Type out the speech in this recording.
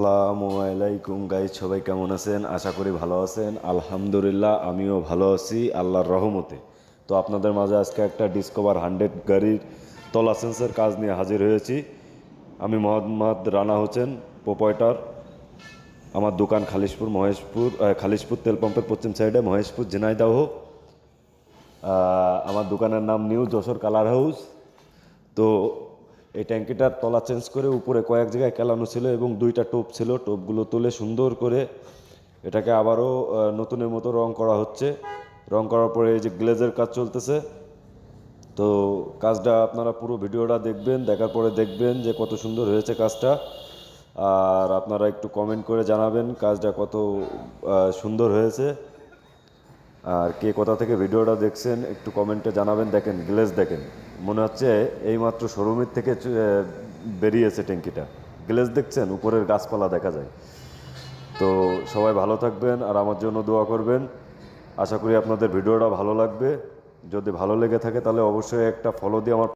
আসসালামু আলাইকুম গাইজ সবাই কেমন আছেন? আশা করি ভালো আছেন। আলহামদুলিল্লাহ, আমিও ভালো আছি, আল্লাহর রহমতে। তো আপনাদের মাঝে আজকে একটা ডিসকভার হান্ড্রেড গাড়ির তলা সেন্সের কাজ নিয়ে হাজির হয়েছি। আমি মোহাম্মদ রানা হোসেন প্রোপাইটার আমার দোকান খালিশপুর, মহেশপুর খালিশপুর তেল পাম্পের পশ্চিম সাইডে মহেশপুর ঝিনাইদাহ। আমার দোকানের নাম নিউ যশোর কালার হাউস তো এই ট্যাঙ্কিটার তলা চেঞ্জ করে উপরে কয়েক জায়গায় কেলানো ছিল এবং দুইটা টোপ ছিল। টোপগুলো তুলে সুন্দর করে এটাকে আবারও নতুনের মতো রং করা হচ্ছে। রং করার পরে এই যে গ্লেজের কাজ চলতেছে। তো কাজটা আপনারা পুরো ভিডিওটা দেখবেন, দেখার পরে দেখবেন যে কত সুন্দর হয়েছে কাজটা। আর আপনারা একটু কমেন্ট করে জানাবেন কাজটা কত সুন্দর হয়েছে। আর কে কোথা থেকে ভিডিওটা দেখছেন একটু কমেন্টে জানাবেন। দেখেন, গ্লেজ দেখেন। মনে হচ্ছে এইমাত্র শোরুমের থেকে বেরিয়েছে ট্যাঙ্কিটা। গ্লেজ দেখছেন? উপরের গাছপালা দেখা যায়। তো সবাই ভালো থাকবেন আর আমার জন্য দোয়া করবেন। আশা করি আপনাদের ভিডিওটা ভালো লাগবে। যদি ভালো লেগে থাকে তাহলে অবশ্যই একটা ফলো দিয়ে আমার